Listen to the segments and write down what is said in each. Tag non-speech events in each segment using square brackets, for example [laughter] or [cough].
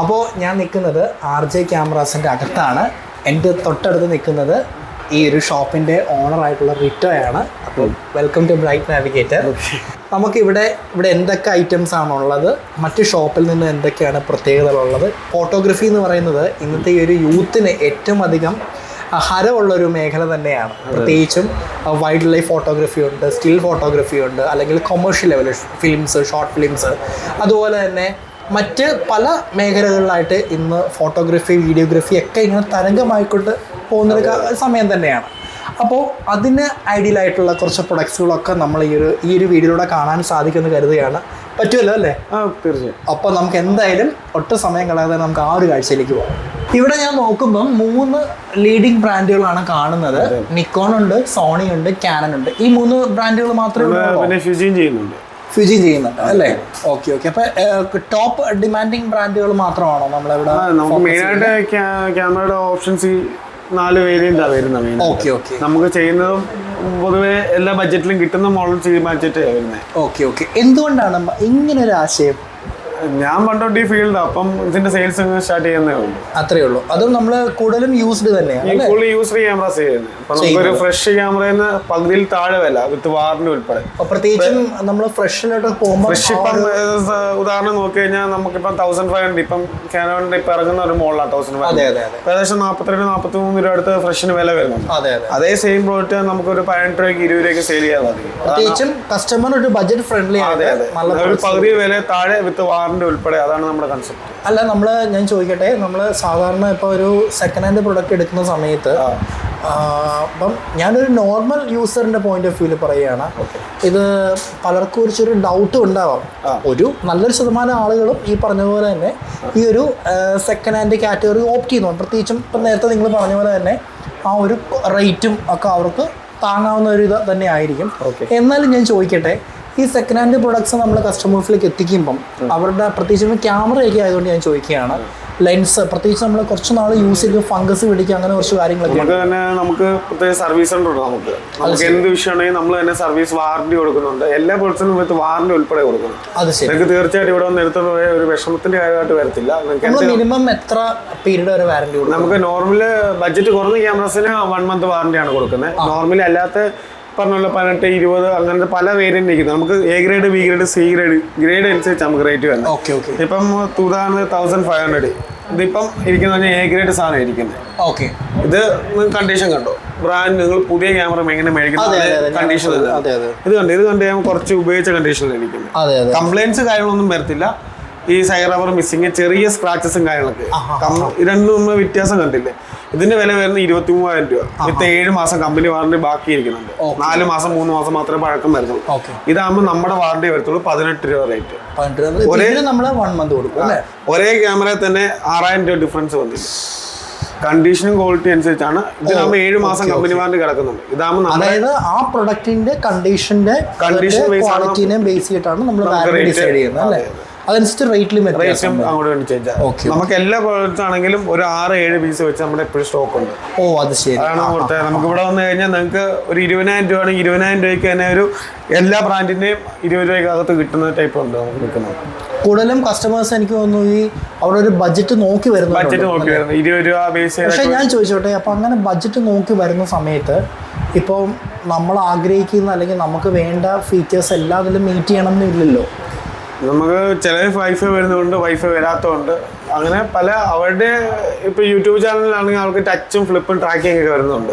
അപ്പോൾ ഞാൻ നിൽക്കുന്നത് ആർ ജെ ക്യാമറാസിന്റെ അകത്താണ്. എന്റെ തൊട്ടടുത്ത് നിൽക്കുന്നത് ഈ ഒരു ഷോപ്പിന്റെ ഓണറായിട്ടുള്ള റിറ്റോയാണ് അപ്പോൾ വെൽക്കം ടു ബ്രൈറ്റ് നാവിഗേറ്റർ നമുക്കിവിടെ ഇവിടെ എന്തൊക്കെ ഐറ്റംസ് ആണുള്ളത് മറ്റ് ഷോപ്പിൽ നിന്ന് എന്തൊക്കെയാണ് പ്രത്യേകതകളുള്ളത് ഫോട്ടോഗ്രഫി എന്ന് പറയുന്നത് ഇന്നത്തെ ഈ ഒരു യൂത്തിന് ഏറ്റവും അധികം ഹരമുള്ള ഒരു മേഖല തന്നെയാണ്. പ്രത്യേകിച്ചും വൈൽഡ് ലൈഫ് ഫോട്ടോഗ്രഫി ഉണ്ട് സ്റ്റിൽ ഫോട്ടോഗ്രഫി ഉണ്ട് അല്ലെങ്കിൽ commercial level films short films അതുപോലെ തന്നെ മറ്റ് പല മേഖലകളിലായിട്ട് ഇന്ന് ഫോട്ടോഗ്രാഫി വീഡിയോഗ്രഫി ഒക്കെ ഇങ്ങനെ തരംഗമായിക്കൊണ്ട് പോകുന്നൊരു സമയം തന്നെയാണ്. അപ്പോൾ അതിന് ഐഡിയൽ ആയിട്ടുള്ള കുറച്ച് പ്രൊഡക്ട്സുകളൊക്കെ നമ്മൾ ഈ ഒരു ഈ ഒരു വീഡിയോയിലൂടെ കാണാൻ സാധിക്കുമെന്ന് കരുതുകയാണ്. പറ്റുമല്ലോ അല്ലേ? ആ തീർച്ചയായും. അപ്പോൾ നമുക്ക് എന്തായാലും ഒട്ടും സമയം കളയാതെ നമുക്ക് ആ ഒരു കാഴ്ചയിലേക്ക് പോകാം. ഇവിടെ ഞാൻ നോക്കുമ്പം മൂന്ന് ലീഡിംഗ് ബ്രാൻഡുകളാണ് കാണുന്നത്. നിക്കോൺ ഉണ്ട് സോണി ഉണ്ട് കാനൺ ഉണ്ട്. ഈ മൂന്ന് ബ്രാൻഡുകൾ മാത്രമേ ഉള്ളൂ പിന്നെ ചെയ്യുന്നുണ്ട്. ഫ്യൂജിൻ ചെയ്യുന്നുണ്ട് അല്ലേ? ഓക്കെ. ഓക്കെ അപ്പൊ ടോപ്പ് ഡിമാൻഡിങ് ബ്രാൻഡുകൾ മാത്രമാണോ നമ്മളിവിടെ നമുക്ക് മെയിനായിട്ട് ക്യാമറയുടെ ഓപ്ഷൻസ് ഈ നാല് വേരിയന്റാ വരുന്നത് മെയിൻ ഓക്കെ ഓക്കെ. നമുക്ക് ചെയ്യുന്നതും പൊതുവെ എല്ലാ ബഡ്ജറ്റിലും കിട്ടുന്ന മോഡൽ തീരുമാനിച്ചിട്ട് വരുന്നത്. Okay okay. എന്തുകൊണ്ടാണ് ഇങ്ങനെ ഒരു ആശയം ഞാൻ പണ്ടോട്ട് ഈ ഫീൽഡ് അപ്പം ഇതിന്റെ സെയിൽസ് സ്റ്റാർട്ട് ചെയ്യുന്നേ ഉള്ളൂ. അത്രേ ഉള്ളൂ. അതും നമ്മൾ കൂടുതലും യൂസ്ഡ് തന്നെയാണ് ഫുള്ളി യൂസ്ഡ് ക്യാമറ ക്യാമറാസ് ചെയ്യുന്നത് അപ്പൊ നമുക്കൊരു ഫ്രഷ് ക്യാമറയിൽ പകുതിയിൽ താഴെ വില വിത്ത് വാറന്റി ഉൾപ്പെടെ. പ്രത്യേകിച്ചും നമ്മൾ ഫ്രഷിലോട്ട് പോകുമ്പോൾ ഫ്രഷ് ഇപ്പം ഉദാഹരണം നോക്കി കഴിഞ്ഞാൽ നമുക്കിപ്പം തൗസൻഡ് ഫൈവ് ഹൺഡ്രഡ് ഇപ്പം കാനോണിന്റെ ഇപ്പം ഇറങ്ങുന്ന ഒരു മോളാണ് തൗസൻഡ് ഫൈവ് ഏകദേശം നാൽപ്പത്തിരണ്ട് നാൽപ്പത്തി മൂന്ന് രൂപ അടുത്ത് ഫ്രഷിന് വില വരുന്നുണ്ട്. അതെ സെയിം പ്രോഡക്റ്റ് നമുക്ക് ഒരു പതിനെട്ട് രൂപയ്ക്ക് ഇരുപത് രൂപയ്ക്ക് സെയിൽ ചെയ്യാൻ സാധിക്കും. പ്രത്യേകിച്ചും കസ്റ്റമർ ഒരു ബഡ്ജറ്റ് ഫ്രണ്ട്ലി അതെ ആണ് ഒരു പകുതി വില താഴെ വിത്ത് വാറന്റി ഉൾപ്പെടെ അതാണ് നമ്മുടെ കൺസെപ്റ്റ് അല്ല നമ്മൾ ഞാൻ ചോദിക്കട്ടെ നമ്മൾ സാധാരണ ഇപ്പോൾ ഒരു സെക്കൻഡ് ഹാൻഡ് പ്രൊഡക്റ്റ് എടുക്കുന്ന സമയത്ത് അപ്പം ഞാനൊരു നോർമൽ യൂസറിന്റെ പോയിന്റ് ഓഫ് വ്യൂവിൽ പറയുകയാണ്. ഇത് പലർക്കും കുറിച്ചൊരു ഡൗട്ട് ഉണ്ടാവാം. ഒരു നല്ലൊരു ശതമാനം ആളുകളും ഈ പറഞ്ഞ പോലെ തന്നെ ഈ ഒരു സെക്കൻഡ് ഹാൻഡ് കാറ്റഗറി ഓപ്റ്റ് ചെയ്യുന്നു. പ്രത്യേകിച്ചും ഇപ്പം നേരത്തെ നിങ്ങൾ പറഞ്ഞ പോലെ തന്നെ ആ ഒരു റേറ്റും ഒക്കെ അവർക്ക് താങ്ങാവുന്ന ഒരു ഇത് തന്നെ ആയിരിക്കും എന്നാലും ഞാൻ ചോദിക്കട്ടെ ഈ സെക്കൻഡ് ഹാൻഡ് പ്രൊഡക്ട്സ് നമ്മൾ കസ്റ്റമേഴ്സിലേക്ക് എത്തിക്കുമ്പം അവരുടെ പ്രത്യേകിച്ച് ക്യാമറയൊക്കെ ആയതുകൊണ്ട് ഞാൻ ചോദിക്കുകയാണ്. ലെൻസ് പ്രത്യേകിച്ച് നമ്മൾ കുറച്ച് നാൾ യൂസ് ചെയ്ത് ഫംഗസ് പിടിക്കുക അങ്ങനെ കുറച്ച് കാര്യങ്ങളൊക്കെ. നമുക്ക് തന്നെ നമുക്ക് പ്രത്യേക സർവീസ് സെന്റർ ഉണ്ട് നമുക്ക്. നമുക്ക് എന്ത് വിഷയമാണെങ്കിൽ നമ്മൾ തന്നെ സർവീസ് വാറണ്ടി കൊടുക്കുന്നുണ്ട്. എല്ലാ പ്രൊഡക്ട്സിനും വിത്ത് വാറന്റി ഉൾപ്പെടെ കൊടുക്കുന്നു. അത് ശരി. നിങ്ങൾക്ക് തീർച്ചയായിട്ടും ഇവിടെ വന്ന് എടുത്തോണ്ട് പോയ ഒരു വിഷമത്തിന്റെ കാര്യമായിട്ട് വരത്തില്ല. മിനിമം എത്ര പീരീഡ് വരെ വാറണ്ടി കൊടുക്കും നമുക്ക് നോർമൽ ബഡ്ജറ്റ് കുറഞ്ഞ ക്യാമറസിന് വൺ മന്ത് വാറണ്ടിയാണ് കൊടുക്കുന്നത്. നോർമലി അല്ലാത്ത പറഞ്ഞ പതിനെട്ട് ഇരുപത് അങ്ങനത്തെ പല വേരിയന്റ് ഇരിക്കുന്നത് നമുക്ക് A grade B grade C grade grade അനുസരിച്ച് നമുക്ക് റേറ്റ് വരുന്നത് ഓക്കെ ഓക്കെ ഇപ്പം ഉദാഹരണം തൗസൻഡ് ഫൈവ് ഹൺഡ്രഡ് ഇതിപ്പം ഇരിക്കുന്ന എ ഗ്രേഡ് സാധനം ഇരിക്കുന്നത്. ഓക്കെ ഇത് കണ്ടീഷൻ കണ്ടോ? ബ്രാൻഡ് നിങ്ങൾ പുതിയ ക്യാമറ എങ്ങനെ മേടിക്കുന്നത്? കണ്ടീഷൻ ഇത് കണ്ടു? ഇത് കണ്ട്? ഞാൻ കുറച്ച് ഉപയോഗിച്ച അതെ കംപ്ലൈൻസ് കാര്യങ്ങളൊന്നും വരത്തില്ല. ഈ റബ്ബർ മിസ്സിങ് ചെറിയ സ്ക്രാച്ചസും കാര്യങ്ങളൊക്കെ. ഇതൊന്നും നമ്മൾ വ്യത്യാസം കണ്ടില്ലേ? ഇതിന്റെ വില വരുന്നത് ഇരുപത്തി മൂവായിരം രൂപ വിത്ത് ഏഴ് മാസം കമ്പനി വാറണ്ടി ബാക്കി ഇരിക്കുന്നുണ്ട് നാല് മാസം മൂന്ന് മാസം മാത്രമേ പഴക്കം വരുന്നുള്ളൂ. ഇതാകുമ്പോൾ നമ്മുടെ വാറണ്ടി വരത്തുള്ളൂ പതിനെട്ട് രൂപ റേറ്റ് ഒരേ വൺ മന്ത് കൊടുക്കും ഒരേ ക്യാമറ തന്നെ ആറായിരം രൂപ ഡിഫറൻസ് വന്നില്ല കണ്ടീഷനും ക്വാളിറ്റി അനുസരിച്ചാണ്. ഇതാകുമ്പോൾ ഏഴ് മാസം കമ്പനി വാറണ്ടി കിടക്കുന്നുണ്ട്. ഇതാകുമ്പോൾ അതായത് ആ പ്രൊഡക്റ്റിന്റെ കണ്ടീഷന്റെ കണ്ടീഷൻ ബേസ് ബേസ് ചെയ്തിട്ടാണ് നമ്മൾ റേറ്റ് ഡിസൈഡ് ചെയ്യുന്നത് അല്ലേ? അതനുസരിച്ച് റേറ്റിലും Okay. നമുക്ക് എല്ലാ പ്രോഡക്റ്റ് ആണെങ്കിലും ഒരു ആറ് ഏഴ് പീസ് വെച്ച് നമ്മുടെ എപ്പോഴും സ്റ്റോക്ക് ഉണ്ട്. ഓ അത് ശരി. അതാണ് നമുക്ക് ഇവിടെ വന്നു കഴിഞ്ഞാൽ നിങ്ങൾക്ക് ഒരു ഇരുപതിനായിരം രൂപ ആണെങ്കിൽ ഇരുപതിനായിരം രൂപയ്ക്ക് തന്നെ ഒരു എല്ലാ ബ്രാൻഡിന്റെയും ഇരുപത് രൂപയ്ക്ക് അകത്ത് കിട്ടുന്ന ടൈപ്പ് ഉണ്ട് നമുക്ക് കിട്ടുന്നത് കൂടുതലും കസ്റ്റമേഴ്സ് എനിക്ക് തോന്നുന്നു ഈ അവിടെ ഒരു ബഡ്ജറ്റ് നോക്കി വരുന്നു ബഡ്ജറ്റ് നോക്കി വരുന്നു ഇരുപത് രൂപ ബേസ് പക്ഷെ ഞാൻ ചോദിച്ചോട്ടെ അപ്പൊ അങ്ങനെ ബഡ്ജറ്റ് നോക്കി വരുന്ന സമയത്ത് ഇപ്പം നമ്മൾ ആഗ്രഹിക്കുന്ന അല്ലെങ്കിൽ നമുക്ക് വേണ്ട ഫീച്ചേഴ്സ് എല്ലാം അതിൽ മീറ്റ് ചെയ്യണം എന്നില്ലല്ലോ. നമുക്ക് ചില വൈഫൈ വരുന്നതുകൊണ്ട് വൈഫൈ വരാത്തതുകൊണ്ട് അങ്ങനെ പല അവരുടെ ഇപ്പൊ യൂട്യൂബ് ചാനലിലാണെങ്കിൽ അവർക്ക് ടച്ചും ഫ്ലിപ്പും ട്രാക്കിംഗ് ഒക്കെ വരുന്നുണ്ട്.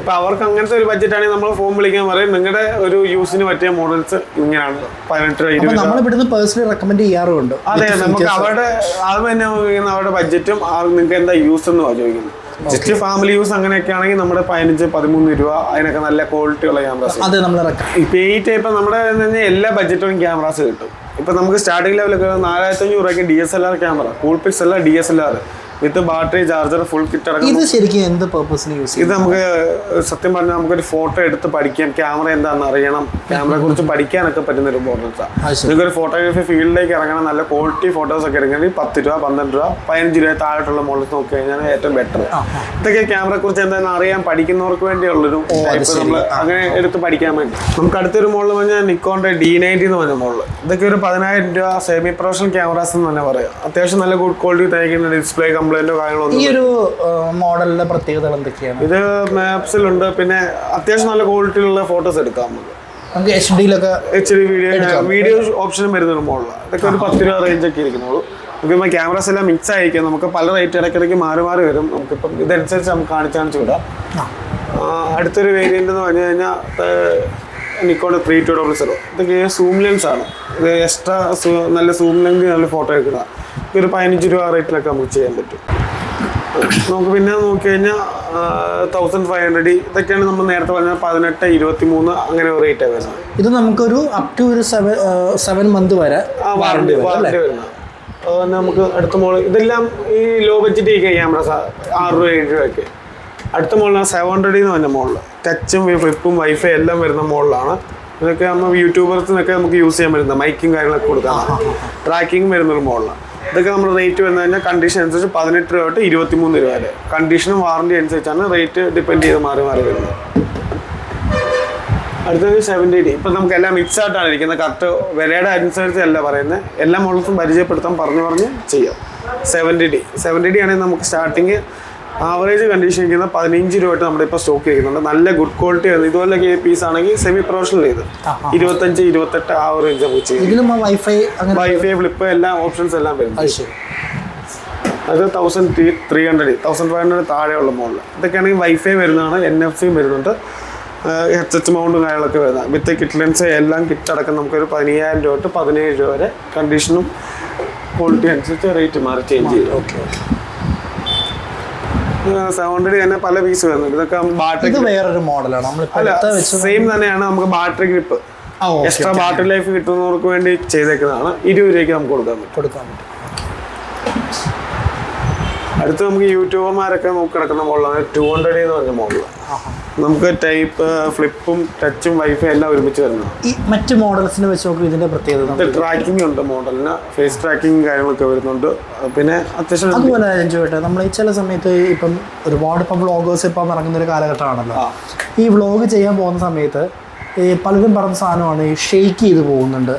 ഇപ്പൊ അവർക്ക് അങ്ങനത്തെ ഒരു ബഡ്ജറ്റ് ആണെങ്കിൽ നമ്മൾ ഫോൺ വിളിക്കാൻ പറയും നിങ്ങളുടെ ഒരു യൂസിന് പറ്റിയ മോഡൽസ് ഇങ്ങനെയാണ് പതിനെട്ട് ഇരുപത് പേഴ്സണലി റെക്കമെൻഡ് ചെയ്യാറുണ്ട് അതെ നമുക്ക് അവരുടെ അത് തന്നെ അവരുടെ ബഡ്ജറ്റും നിങ്ങൾക്ക് എന്താ യൂസ് എന്ന് ചോദിക്കുന്നത് ജസ്റ്റ് ഫാമിലി യൂസ് അങ്ങനെയൊക്കെ ആണെങ്കിൽ നമ്മുടെ പതിനഞ്ച് പതിമൂന്ന് രൂപ അതിനൊക്കെ നല്ല ക്വാളിറ്റി ഉള്ള ക്യാമറാസ് നമ്മൾ ഇപ്പൊ ഈ ടൈപ്പ് നമ്മുടെ എല്ലാ ബഡ്ജറ്റും ക്യാമറാസ് കിട്ടും. ഇപ്പൊ നമുക്ക് സ്റ്റാർട്ടിംഗ് ലെവലൊക്കെ നാലായിരത്തി അഞ്ഞൂറ് രൂപയ്ക്ക് D S L R camera Coolpix അല്ല D S L R with battery charger full kit അടക്കം ഇത് ശരിക്കും എന്ത് പർപ്പസിന് യൂസ് ചെയ്യും ഇത് നമുക്ക് സത്യം പറഞ്ഞാൽ നമുക്കൊരു ഫോട്ടോ എടുത്ത് പഠിക്കാം. ക്യാമറ എന്താണെന്ന് അറിയണം. ക്യാമറയെ കുറിച്ച് പഠിക്കാനൊക്കെ പറ്റുന്ന ഒരു മോഡൽസാണ് നിങ്ങൾക്കൊരു ഫോട്ടോഗ്രാഫി ഫീൽഡിലേക്ക് ഇറങ്ങണം. നല്ല ക്വാളിറ്റി ഫോട്ടോസ് ഒക്കെ എടുക്കണമെങ്കിൽ പത്ത് രൂപ പന്ത്രണ്ട് രൂപ പതിനഞ്ച് രൂപ താഴെയുള്ള മോഡൽസ് നോക്കി കഴിഞ്ഞാൽ ഏറ്റവും ബെറ്റർ ഇതൊക്കെ ക്യാമറയെ കുറിച്ച് എന്താണെന്ന് അറിയാൻ പഠിക്കുന്നവർക്ക് വേണ്ടിയുള്ളൊരു നമ്മൾ അങ്ങനെ എടുത്ത് പഠിക്കാൻ വേണ്ടി. നമുക്ക് അടുത്തൊരു മോഡൽ പറഞ്ഞാൽ നിക്കോണിന്റെ ഡി നയന്റി എന്ന് പറഞ്ഞ മോഡൽ ഇതൊക്കെ ഒരു പതിനായിരം രൂപ സെമി പ്രൊഫഷണൽ ക്യാമറാസ് എന്ന് തന്നെ പറയാം. അത്യാവശ്യം നല്ല ഗുഡ് ക്വാളിറ്റി തയ്ക്കുന്ന ഡിസ്പ്ലേ കംപ്ലൈന്റോ കാര്യങ്ങളോ ഈ ഒരു മോഡലിന്റെ പ്രത്യേകതകൾ എന്തൊക്കെയാണ്? ഇത് മാപ്സിലുണ്ട്. പിന്നെ അത്യാവശ്യം നല്ല ക്വാളിറ്റിയിലുള്ള ഫോട്ടോസ് എടുക്കാം നമുക്ക്. നമുക്ക് എച്ച് ഡിയിലൊക്കെ എച്ച് ഡി വീഡിയോ വീഡിയോ ഓപ്ഷനും വരുന്നൊരു മോഡലാണ് ഇതൊക്കെ ഒരു പത്ത് രൂപ റേഞ്ച് ഒക്കെ ഇരിക്കുന്നുള്ളൂ. നമുക്കിപ്പോൾ ക്യാമറാസ് എല്ലാം മിക്സ് ആയിരിക്കും. നമുക്ക് പല റേറ്റ് ഇടയ്ക്കിടയ്ക്ക് മാറി മാറി വരും. നമുക്കിപ്പം ഇതനുസരിച്ച് നമുക്ക് കാണിച്ചു കാണിച്ചു വിടാം അടുത്തൊരു വേരിയന്റ് എന്ന് പറഞ്ഞു കഴിഞ്ഞാൽ Nikon D three two double zero ഇതൊക്കെ സൂം ലെൻസ് ആണ്. ഇത് എക്സ്ട്രാ നല്ല സൂം ലെൻസ് നല്ല ഫോട്ടോ എടുക്കുന്ന ഒരു പതിനഞ്ച് രൂപ റേറ്റിലൊക്കെ നമുക്ക് ചെയ്യാൻ പറ്റും. നമുക്ക് പിന്നെ നോക്കി കഴിഞ്ഞാൽ തൗസൻഡ് ഫൈവ് ഹൺഡ്രഡ് ഇതൊക്കെയാണ് നമ്മൾ നേരത്തെ പറഞ്ഞ പതിനെട്ട് ഇരുപത്തി മൂന്ന് അങ്ങനെ ഒരു റേറ്റ് വരുന്നത്. ഇത് നമുക്കൊരു അപ് ടു ഒരു സെവൻ സെവൻ മന്ത് വരെ വാറണ്ടി വാറണ്ടി വരുന്നത്. അതുപോലെ നമുക്ക് അടുത്ത മോൾ ഇതെല്ലാം ഈ ലോ ബഡ്ജറ്റ് ഈ ക്യാമറ ആറ് രൂപ ഏഴ് രൂപയൊക്കെ. അടുത്ത മോളിലാണ് സെവൻ ഹൺഡ്രഡ് എന്ന് പറഞ്ഞ മോളിൽ ടച്ചും ഫ്ലിപ്പും വൈഫൈ എല്ലാം വരുന്ന മോളിലാണ്. ഇതൊക്കെ നമ്മൾ യൂട്യൂബേഴ്സിനൊക്കെ നമുക്ക് യൂസ് ചെയ്യാൻ പറ്റുന്ന മൈക്കും കാര്യങ്ങളൊക്കെ കൊടുക്കാം ട്രാക്കിംഗ് വരുന്നൊരു മോളിലാണ്. ഇതൊക്കെ നമ്മൾ റേറ്റ് വരുന്നത് കഴിഞ്ഞാൽ കണ്ടീഷൻ അനുസരിച്ച് പതിനെട്ട് രൂപ തൊട്ട് ഇരുപത്തി മൂന്ന് രൂപ വരെ. കണ്ടീഷനും വാറണ്ടി അനുസരിച്ചാണ് റേറ്റ് ഡിപ്പെൻഡ് ചെയ്ത് മാറി മാറി വരുന്നത്. അടുത്തത് സെവന്റി ഡി ഇപ്പം നമുക്ക് എല്ലാം മിക്സ് ആയിട്ടാണ് ഇരിക്കുന്നത്. കറക്റ്റ് വിലയുടെ അനുസരിച്ച് അല്ല പറയുന്നത്. എല്ലാ മോഡൽസും പരിചയപ്പെടുത്താൻ പറഞ്ഞു പറഞ്ഞ് ചെയ്യാം. സെവന്റി ഡി സെവന്റി ഡി ആണെങ്കിൽ നമുക്ക് സ്റ്റാർട്ടിങ് ആവറേജ് കണ്ടീഷൻ ഇരിക്കുന്ന പതിനഞ്ച് രൂപ നമ്മുടെ ഇപ്പോൾ സ്റ്റോക്ക് ചെയ്യുന്നുണ്ട്. നല്ല ഗുഡ് ക്വാളിറ്റി ആണ്. ഇതുപോലെ പീസ് ആണെങ്കിൽ സെമി പ്രൊഫഷണൽ ചെയ്ത് ഇരുപത്തഞ്ച് ഇരുപത്തെട്ട് ആ റേഞ്ച് നമുക്ക് ചെയ്യും. വൈഫൈ വൈഫൈ ഫ്ലിപ്പ് എല്ലാ ഓപ്ഷൻസ് എല്ലാം വരും അത് thousand three three hundred thousand five hundred താഴെയുള്ള മോഡൽ ഇതൊക്കെയാണെങ്കിൽ വൈഫൈ വരുന്നതാണ് എൻ എഫ് സിയും വരുന്നുണ്ട്. എച്ച് എച്ച് മൗണ്ടും കാര്യങ്ങളൊക്കെ വരുന്നത് വിത്ത് കിറ്റ് ലെൻസ് എല്ലാം കിറ്റ് അടക്കം നമുക്കൊരു പതിനയ്യായിരം രൂപ തൊട്ട് പതിനേഴ് രൂപ വരെ കണ്ടീഷനും ക്വാളിറ്റി അനുസരിച്ച് റേറ്റ് മാറി ചേഞ്ച് ചെയ്യും. ഓക്കെ ഓക്കെ ഹൺഡ്രഡ് തന്നെ പല പീസ് വരുന്നുണ്ട്. ഇതൊക്കെ ബാറ്ററി വേറൊരു മോഡലാണ് വെച്ച് സെയിം തന്നെയാണ് നമുക്ക് battery grip extra battery life കിട്ടുന്നവർക്ക് വേണ്ടി ചെയ്തേക്കുന്നതാണ്. ഇരുപത് രൂപയ്ക്ക് നമുക്ക് കൊടുക്കാൻ പറ്റും. കൊടുക്കാൻ പറ്റും. അടുത്ത് നമുക്ക് യൂട്യൂബർമാരൊക്കെ നമുക്ക് കിടക്കുന്ന മോഡലാണ് ടു ഹൺഡ്രഡ് എന്ന് പറഞ്ഞ മോഡൽ നമുക്ക് ടൈപ്പ് ഫ്ലിപ്പും ടച്ചും വൈഫൈ എല്ലാം ഒരുമിച്ച് വരുന്നത്. ഈ മറ്റ് മോഡൽസിനെ വെച്ച് നോക്കുമ്പോൾ ഇതിന്റെ പ്രത്യേകത ട്രാക്കിംഗ് ഉണ്ട് മോഡലിന് ഫേസ് ട്രാക്കിംഗ് കാര്യങ്ങളൊക്കെ വരുന്നുണ്ട്. പിന്നെ അത്യാവശ്യം അതുപോലെ ചോദിട്ടെ നമ്മൾ ഈ ചില സമയത്ത് ഇപ്പം ഒരുപാട് ഇപ്പം വ്ളോഗേഴ്സ് ഇപ്പം ഇറങ്ങുന്ന ഒരു കാലഘട്ടമാണല്ലോ. ഈ വ്ളോഗ് ചെയ്യാൻ പോകുന്ന സമയത്ത് പലരും പറഞ്ഞ സാധനമാണ് ഷെയ്ക്ക് ചെയ്ത് പോകുന്നുണ്ട്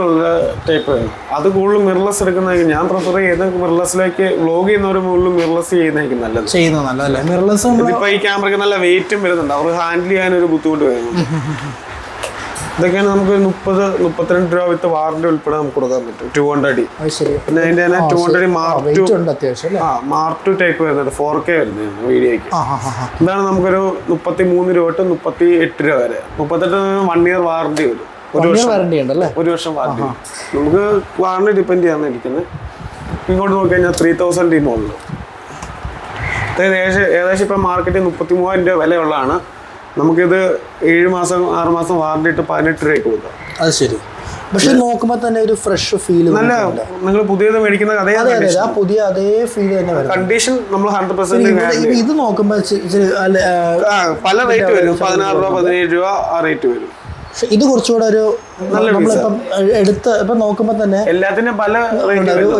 ഉള്ള ടൈപ്പ് അത് കൂടുതലും മിറർലെസ് എടുക്കുന്നതായിരിക്കും. ഞാൻ പ്രിഫർ ചെയ്ത് മിറർലെസ്സിലേക്ക് വ്ലോഗ് ചെയ്യുന്നവർ കൂടുതലും മിറർലെസ് ചെയ്യുന്നതായിരിക്കും നല്ലത്. ചെയ്യുന്നത് നല്ലതല്ലേ? മിറർലെസ് ഇപ്പൊ ഈ ക്യാമറയ്ക്ക് നല്ല വെയിറ്റും വരുന്നുണ്ട്. അവർ ഹാൻഡിൽ ചെയ്യാൻ ഒരു ബുദ്ധിമുട്ട് വരുന്നുണ്ട്. [laughs] ഇതൊക്കെയാണ് നമുക്ക് ഒരു മുപ്പത് മുപ്പത്തിരണ്ട് രൂപ വിത്ത് വാറണ്ടി ഉൾപ്പെടെ നമുക്ക് കൊടുക്കാൻ പറ്റും. ടു ഹൺഡ്രഡ് പിന്നെ അതിന്റെ തന്നെ ടു ഹൺഡ്രഡ് മാർക്ക് ടു ആ മാർക്ക് ടു ടൈപ്പ് വരുന്നുണ്ട്. ഫോർ കെ വരുന്നത് വീഡിയോയ്ക്ക്. ഇതാണ് നമുക്കൊരു മുപ്പത്തി മൂന്ന് രൂപ തൊട്ട് മുപ്പത്തി എട്ട് രൂപ വരെ. മുപ്പത്തെട്ട് വൺ ഇയർ വാറണ്ടി വരും. ഒരു വർഷം. വാറണ്ടി ഉണ്ടല്ലേ? ഒരു വർഷം വാറണ്ടി നമുക്ക് വാറണ്ടി ഡിപ്പെൻഡ് ചെയ്യാൻ ഇരിക്കുന്നത് ഇങ്ങോട്ട് നോക്കി കഴിഞ്ഞാൽ ത്രീ തൗസൻഡ് ഈ മുകളിൽ ഏകദേശം ഏകദേശം ഇപ്പം മാർക്കറ്റിൽ മുപ്പത്തി മൂവായിരം രൂപ വിലയുള്ളതാണ്. നമുക്കിത് ഏഴ് മാസം ആറ് മാസം വാറണ്ടി ഇട്ട് പതിനെട്ട് രൂപയ്ക്ക് കൊടുക്കാം. അത് ശരി. പക്ഷെ നോക്കുമ്പോൾ തന്നെ ഒരു ഫ്രഷ് ഫീൽ നല്ല നിങ്ങൾ പുതിയത് മേടിക്കുന്ന അതേ അതെ അതെ. ആ പുതിയ അതേ ഫീൽ തന്നെ വരും. കണ്ടീഷൻ നമ്മൾ ഹൺഡ്രഡ് ഇത് പെർസെന്റ് ഇത് നോക്കുമ്പോൾ പല റേറ്റ് വരും. പതിനാറ് രൂപ പതിനേഴ് രൂപ ആ റേറ്റ് വരും. പക്ഷെ ഇത് കുറച്ചുകൂടെ ഒരു നമ്മളിപ്പം എടുത്ത് ഇപ്പൊ നോക്കുമ്പോ തന്നെ എല്ലാത്തിനും പല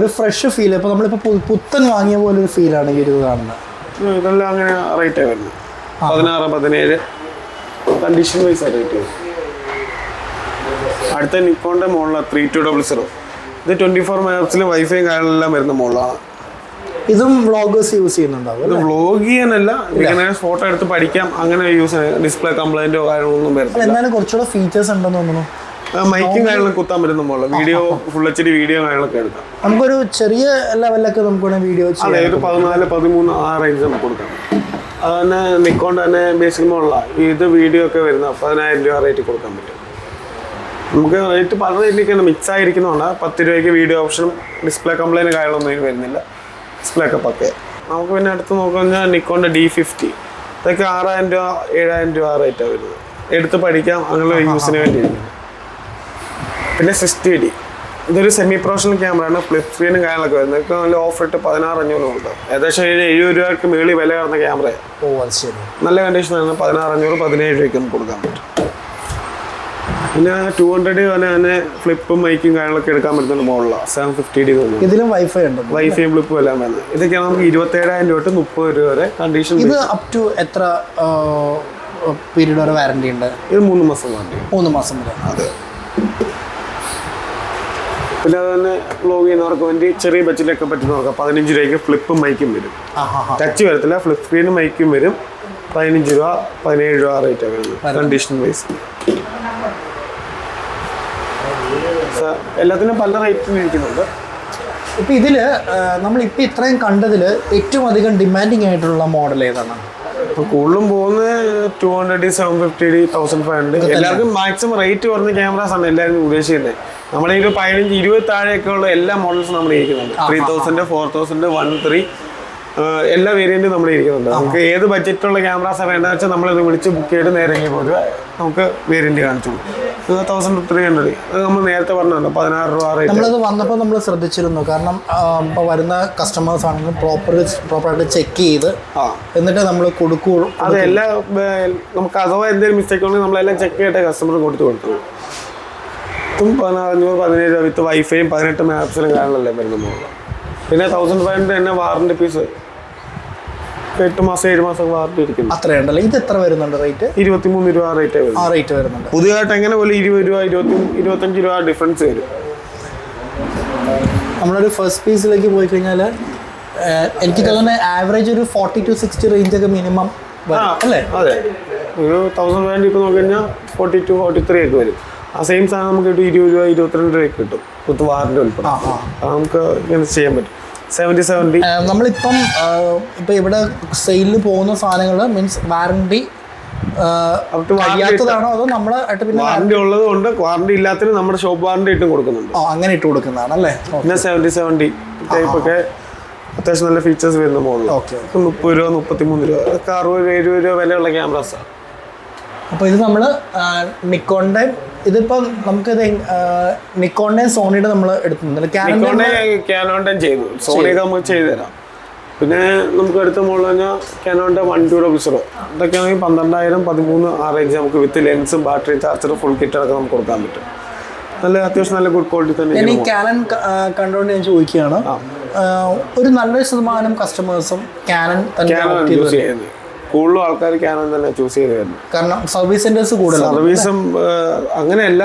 ഒരു ഫ്രഷ് ഫീൽ ഇപ്പൊ നമ്മളിപ്പോ പുത്തൻ വാങ്ങിയ പോലെ ഒരു ഫീൽ ഈ ഒരു കാണുന്നത്. ഇതെല്ലാം അങ്ങനെ റേറ്റ് വരുന്നത്. പതിനാറ് പതിനേഴ് കണ്ടീഷൻ വൈസ് വരും അടുത്ത നിക്കോണിന്റെ മോളിലാണ് ത്രീ ടു ഡബിൾ സീറോ ഇത് ട്വന്റി ഫോർ മാപ്സിൽ വൈഫൈ കാര്യങ്ങളെല്ലാം വരുന്ന മോഡലാണ് ഇതും വ്ളോഗേഴ്സ് യൂസ് ചെയ്യുന്നുണ്ടാവും ഇത് വ്ളോഗ് ചെയ്യാനല്ല ഇങ്ങനെ ഫോട്ടോ എടുത്ത് പഠിക്കാം അങ്ങനെ യൂസ് ഡിസ്പ്ലേ കംപ്ലൈന്റോ കാര്യങ്ങളൊന്നും വരുന്നില്ല എന്നാലും കുറച്ചുകൂടെ ഫീച്ചേഴ്സ് ഉണ്ടെന്ന് തോന്നുന്നു. മൈക്കും കാര്യങ്ങളും കുത്താൻ പറ്റുന്ന മോൾ video full H D video കാര്യങ്ങളൊക്കെ എടുക്കാം. നമുക്കൊരു ചെറിയ ലെവലിലൊക്കെ നമുക്ക് വീഡിയോ അതെ ചെയ്യാം ഒരു പതിനാല് പതിമൂന്ന് ആ റേഞ്ച് നമുക്ക് കൊടുക്കാം. അത് തന്നെ നിക്കോണ്ട് തന്നെ ബേസിക് മോഡല. ഇത് വീഡിയോ ഒക്കെ വരുന്ന പതിനായിരം രൂപ റേറ്റ് കൊടുക്കാൻ പറ്റും. നമുക്ക് റേറ്റ് പല റേറ്റിലേക്കാണ് മിക്സ് ആയിരിക്കുന്നതുകൊണ്ട് പത്ത് രൂപയ്ക്ക് വീഡിയോ ഓപ്ഷനും ഡിസ്പ്ലേ കംപ്ലൈന്റ് കാര്യങ്ങളൊന്നും ഇതിന് വരുന്നില്ല. ഡിസ്പ്ലേ ഒക്കെ പക്കെ നമുക്ക് പിന്നെ അടുത്ത് നോക്കുകഴിഞ്ഞാൽ നിക്കോണിന്റെ ഡി ഫിഫ്റ്റി ഇതൊക്കെ ആറായിരം രൂപ ഏഴായിരം രൂപ റേറ്റാണ് വരുന്നത്. എടുത്ത് പഠിക്കാം. അങ്ങനെയുള്ള യൂസിന് വേണ്ടി പിന്നെ സിക്സ്റ്റി ഡി ഇതൊരു സെമി പ്രൊഫഷണൽ ക്യാമറയാണ് ഫ്ലിപ്പ് സ്ക്രീനും കാര്യങ്ങളൊക്കെ വരുന്നത്. ഇതൊക്കെ നല്ല ഓഫർ ഇട്ട് പതിനാറ് അഞ്ഞൂറ് ഉണ്ട് ഏകദേശം ഏഴ് എഴുപത് രൂപയ്ക്ക് മേളിൽ വില കയറുന്ന ക്യാമറയാണ് ഓ അത് ശരി. നല്ല കണ്ടീഷനാണ് പതിനാറ് അഞ്ഞൂറ് പതിനേഴ് രൂപയ്ക്ക് നമുക്ക് കൊടുക്കാൻ പറ്റും. പിന്നെ ടു ഹൺഡ്രഡ് തന്നെ തന്നെ ഫ്ലിപ്പും മൈക്കും കാര്യങ്ങളൊക്കെ എടുക്കാൻ പറ്റുന്ന മോഡലാണ് സെവൻ ഫിഫ്റ്റി ഡി ഇതിലും വൈഫൈ ഉണ്ട്. വൈഫൈ ഫ്ലിപ്പും എല്ലാം വരുന്നത്. ഇതൊക്കെയാണ് നമുക്ക് ഇരുപത്തേഴായിരം രൂപ തൊട്ട് മുപ്പത് രൂപ വരെ കണ്ടീഷൻ ഇത് അപ് ടു എത്ര പീരീഡ് വരെ വാറണ്ടി ഉണ്ട്? ഇത് മൂന്ന് മാസം വാറണ്ടി മൂന്ന് മാസം വരെ. അതെ. പിന്നെ അത് തന്നെ വ്ലോഗ് ചെയ്യുന്നവർക്ക് വേണ്ടി ചെറിയ ബഡ്ജറ്റിലൊക്കെ പറ്റുന്നവർക്ക് പതിനഞ്ച് രൂപയ്ക്ക് ഫ്ലിപ്പും മൈക്കും വരും. ടച്ച് വരത്തില്ല ഫ്ലിപ്പ് സ്ക്രീനും മൈക്കും വരും. പതിനഞ്ച് രൂപ പതിനേഴ് രൂപ റേറ്റ് വരുന്നത് കണ്ടീഷൻ വൈസ് എല്ലാത്തിനും പല റേറ്റും ഇരിക്കുന്നുണ്ട്. ഇപ്പം ഇതിൽ നമ്മളിപ്പോൾ ഇത്രയും കണ്ടതിൽ ഏറ്റവും അധികം ഡിമാൻഡിങ് ആയിട്ടുള്ള മോഡൽ ഏതാണ്? ഇപ്പൊ കൂടുതലും പോകുന്നത് two hundred D seven fifty D thousand five hundred എല്ലാവർക്കും മാക്സിമം റേറ്റ് കുറഞ്ഞ ക്യാമറാസ് ആണ് എല്ലാവരും ഉദ്ദേശിക്കുന്നത് നമ്മുടെ ഒരു പതിനഞ്ച് ഇരുപത് താഴെയൊക്കെ ഉള്ള എല്ലാ മോഡൽസും നമ്മൾ ഇരിക്കുന്നുണ്ട്. Three thousand four thousand one three എല്ലാ വേരിയന്റും നമ്മൾ ഇരിക്കുന്നുണ്ട്. നമുക്ക് ഏത് ബഡ്ജറ്റുള്ള ക്യാമറാസ് വേണ്ടതെന്ന് വെച്ചാൽ നമ്മളത് വിളിച്ച് ബുക്ക് ചെയ്ത് നേരെ പോരുക. നമുക്ക് വേരിയന്റ് കാണിച്ചു തൗസൻഡ് ത്രീ ഹൺഡ്രഡ് അത് നമ്മൾ നേരത്തെ പറഞ്ഞല്ലോ പതിനാറ് രൂപ റേറ്റ് നമ്മളത് വന്നപ്പോൾ നമ്മൾ ശ്രദ്ധിച്ചിരുന്നു. കാരണം ഇപ്പോൾ വരുന്ന കസ്റ്റമേഴ്സ് ആണെങ്കിലും പ്രോപ്പർ പ്രോപ്പറായിട്ട് ചെക്ക് ചെയ്ത് എന്നിട്ട് നമ്മൾ കൊടുക്കുകയുള്ളൂ അതെല്ലാം നമുക്ക് അഥവാ എന്തെങ്കിലും മിസ്റ്റേക്ക് ഉണ്ടെങ്കിൽ നമ്മളെല്ലാം ചെക്ക് ചെയ്തിട്ട് കസ്റ്റമർ കൊടുത്തു കൊടുത്തു. ഇതും പതിനാറഞ്ഞൂറ് പതിനേഴ് രൂപ വിത്ത് വൈഫൈയും പതിനെട്ട് മാപ്സിലും കാണാനല്ലേ വരുന്ന മോഡൽ പിന്നെ തൗസൻഡ് ഫൈവ് ഹൺഡ്രഡ് തന്നെ വാറണ്ടി പീസ് എട്ട് മാസം ഏഴ് മാസം വാറണ്ടി ഇരിക്കുന്നു. അത്രയുണ്ടല്ലോ? ഇത് എത്ര വരുന്നുണ്ട് റേറ്റ് ഇരുപത്തി മൂന്ന് രൂപ റേറ്റ് ആ റേറ്റ് വരുന്നുണ്ട്. പുതിയതായിട്ട് എങ്ങനെ പോലെ ഇരുപത് രൂപ ഇരുപത്തി ഇരുപത്തഞ്ച് രൂപ ഡിഫറൻസ് വരും. നമ്മളൊരു ഫസ്റ്റ് പീസിലേക്ക് പോയി കഴിഞ്ഞാൽ എനിക്ക് തോന്നുന്നത് ആവറേജ് ഒരു ഫോർട്ടി ടു സിക്സ്റ്റി റേഞ്ച് ഒക്കെ മിനിമം അല്ലേ? അതെ. ഒരു തൗസൻഡ് ഫൈവ് ഹൺഡ്രഡ് ഇപ്പോൾ നോക്കി കഴിഞ്ഞാൽ ഫോർട്ടി ടു ഫോർട്ടി ത്രീ ഒക്കെ വരും. ആ സെയിം സാധനം നമുക്ക് കിട്ടും ഇരുപത് രൂപ ഇരുപത്തിരണ്ട് രൂപയ്ക്ക് കിട്ടും. വിത്ത് വാറണ്ടി ഉൾപ്പെടെ. നമുക്ക് ഇങ്ങനെ ചെയ്യാൻ പറ്റും. സെവന്റി സെവന്റി നമ്മളിപ്പം ഇപ്പം ഇവിടെ സെയിലിന് പോകുന്ന സാധനങ്ങൾ മീൻസ് വാറണ്ടി അതോ പിന്നെ വാറണ്ടി ഉള്ളത് കൊണ്ട് വാറണ്ടി ഇല്ലാത്തതിന് നമ്മുടെ ഷോപ്പ് വാറണ്ടി ഇട്ടും കൊടുക്കുന്നുണ്ട്. അങ്ങനെ ഇട്ട് കൊടുക്കുന്നതാണ് അല്ലേ? പിന്നെ സെവന്റി സെവന്റി ടൈപ്പ് ഒക്കെ അത്യാവശ്യം നല്ല ഫീച്ചേഴ്സ് വരുന്ന മോഡൽ ഓക്കെ മുപ്പത് രൂപ മുപ്പത്തി മൂന്ന് രൂപ അറുപത് രൂപ എഴുപത് രൂപ വിലയുള്ള ക്യാമറാസാണ് അപ്പോൾ ഇത് നമ്മൾ നിക്കോണിന്റെ ഇതിപ്പം നമുക്കിത് നിക്കോണ്ടേ സോണിയുടെ നമ്മൾ നിക്കോണ്ടെ ക്യാനോണ്ടൻ ചെയ്തു. സോണിയൊക്കെ നമുക്ക് ചെയ്തു തരാം. പിന്നെ നമുക്ക് എടുത്ത മോഡൽ പറഞ്ഞാൽ ക്യാനോന്റെ വൺ ടു ഡബിൾ സീറോ ഇതൊക്കെ ആണെങ്കിൽ പന്ത്രണ്ടായിരം പതിമൂന്ന് ആ റേഞ്ച് നമുക്ക് വിത്ത് ലെൻസും ബാറ്ററി ചാർജർ ഫുൾ കിറ്റ് അടക്കം നമുക്ക് കൊടുക്കാൻ പറ്റും. നല്ല അത്യാവശ്യം നല്ല ഗുഡ് ക്വാളിറ്റി തന്നെ ഞാൻ ഈ ക്യാനൻ കണ്ടുകൊണ്ട് ഞാൻ ചോദിക്കുകയാണ്. ഒരു നല്ലൊരു ശതമാനം കസ്റ്റമേഴ്സും ക്യാനൻ തന്നെ യൂസ് ചെയ്യുന്നത്. കൂടുതലും ആൾക്കാർ ക്യാനോൺ തന്നെ ചൂസ് ചെയ്ത് വരുന്നത്. കാരണം സർവീസ് സെന്റേഴ്സ് കൂടുതൽ സർവീസും അങ്ങനെയല്ല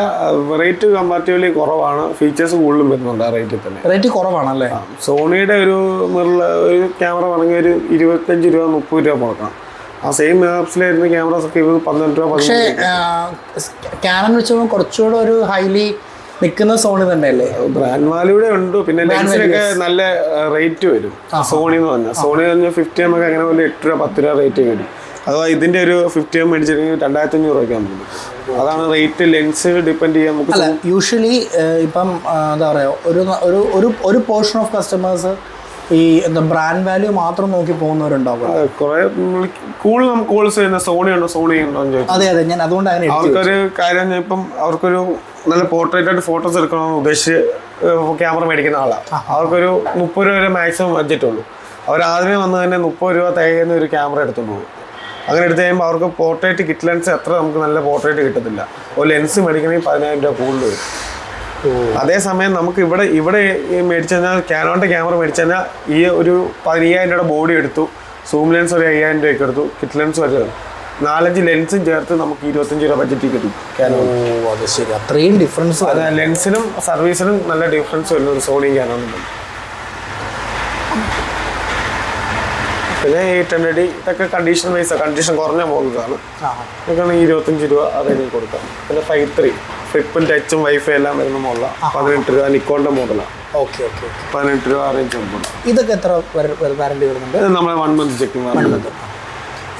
റേറ്റ് കമ്പാരിറ്റീവ്ലി കുറവാണ്. ഫീച്ചേഴ്സ് കൂടുതലും വരുന്നുണ്ട് ആ റേറ്റിൽ തന്നെ. റേറ്റ് കുറവാണല്ലേ? സോണിയുടെ ഒരു മിറർ ഒരു ക്യാമറ വേണമെങ്കിൽ ഒരു ഇരുപത്തഞ്ച് രൂപ മുപ്പത് രൂപ മുടക്കണം. ആ സെയിം ആപ്സിലായിരുന്ന ക്യാമറാസ് ഒക്കെ പന്ത്രണ്ട് രൂപ പക്ഷേ ക്യാനൻ വെച്ച് കുറച്ചുകൂടെ ഒരു ഹൈലി നിൽക്കുന്ന സോണി തന്നെ അല്ലേ ബ്രാൻഡ് വാല്യൂടെ ഉണ്ട്. പിന്നെ ലെൻസിനൊക്കെ നല്ല റേറ്റ് വരും. സോണി എന്ന് പറഞ്ഞാൽ സോണി പറഞ്ഞാൽ ഫിഫ്റ്റി എം ഒക്കെ അങ്ങനെ പോലെ എട്ട് രൂപ പത്ത് രൂപ റേറ്റ് വരും. അഥവാ ഇതിന്റെ ഒരു ഫിഫ്റ്റി എം മേടിച്ചിട്ടുണ്ടെങ്കിൽ രണ്ടായിരത്തി അഞ്ഞൂറ് രൂപയ്ക്ക് നമുക്ക് അതാണ് റേറ്റ് ലെൻസ് ഡിപ്പെൻഡ് ചെയ്യാൻ നമുക്ക് യൂഷ്വലി ഇപ്പം എന്താ പറയുക ഒരു ഒരു ഒരു ഒരു പോർഷൻ ഓഫ് കസ്റ്റമേഴ്സ് ഈ എന്താ ബ്രാൻഡ് വാല്യൂ മാത്രം നോക്കി പോകുന്നവരുണ്ടാവും കുറെ കൂടുതൽ നമുക്ക് കോൾസ് ചെയ്യുന്ന സോണി ഉണ്ടോ? സോണി ഉണ്ടോ അതെ അതെ ഞാൻ അതുകൊണ്ട് അങ്ങനെ അവർക്കൊരു കാര്യം ഇപ്പം അവർക്കൊരു നല്ല പോർട്രേറ്റ് ആയിട്ട് ഫോട്ടോസ് എടുക്കണമെന്ന് ഉദ്ദേശിച്ച് ക്യാമറ മേടിക്കുന്ന ആളാണ് അവർക്കൊരു മുപ്പത് രൂപ വരെ മാക്സിമം ബഡ്ജറ്റ് ഉള്ളൂ. അവർ ആദ്യമേ വന്ന് തന്നെ മുപ്പത് രൂപ തികയുന്ന ഒരു ക്യാമറ എടുത്തുകൊണ്ട് പോകും. അങ്ങനെ എടുത്തു കഴിയുമ്പോൾ അവർക്ക് പോർട്രേറ്റ് കിറ്റ് ലെൻസ് എത്ര നമുക്ക് നല്ല പോർട്രേറ്റ് കിട്ടത്തില്ല. ഒരു ലെൻസ് മേടിക്കണമെങ്കിൽ പതിനായിരം രൂപ കൂടുതൽ വരും. അതേസമയം നമുക്ക് ഇവിടെ ഇവിടെ മേടിച്ചു കഴിഞ്ഞാൽ ക്യാനോണിന്റെ ക്യാമറ മേടിച്ചു കഴിഞ്ഞാൽ ഈ ഒരു പതിനയ്യായിരം രൂപയുടെ ബോഡി എടുത്തു. സൂം ലെൻസ് ഒരു അയ്യായിരം രൂപയ്ക്ക് എടുത്തു. കിറ്റ് ലെൻസ് വരെ നാലഞ്ച് ലെൻസും ചേർത്ത് നമുക്ക് ഇരുപത്തഞ്ച് രൂപ ബഡ്ജറ്റിൽ കിട്ടും. ക്യാനോൺ ഓ അത് ശരി. അത്രയും ഡിഫറൻസ് അത് ലെൻസിനും സർവീസിനും നല്ല ഡിഫറൻസ് വരുന്ന ഒരു സോണി ക്യാനോണും പിന്നെ എയ്റ്റ് ഹൺഡ്രഡ് ഇതൊക്കെ കണ്ടീഷൻ വൈസ് കണ്ടീഷൻ കുറഞ്ഞ മോഡലാണ്. ഇതൊക്കെയാണ് ഇരുപത്തഞ്ച് രൂപ അതിന് കൊടുക്കാം. പിന്നെ ഫൈവ് ത്രീ ഫ്ലിപ്പും ടച്ചും വൈഫൈ എല്ലാം വരുന്ന മോഡലാണ് പതിനെട്ട് രൂപ നിക്കോണ്ട മോഡലാണ് ഓക്കെ ഓക്കെ പതിനെട്ട് രൂപ റേഞ്ച് ഇതൊക്കെ എത്ര വാറണ്ടി വരുന്നുണ്ട്? നമ്മൾ നമ്മളെ വൺ മന്ത് ചെക്കിംഗ് വാറണ്ടി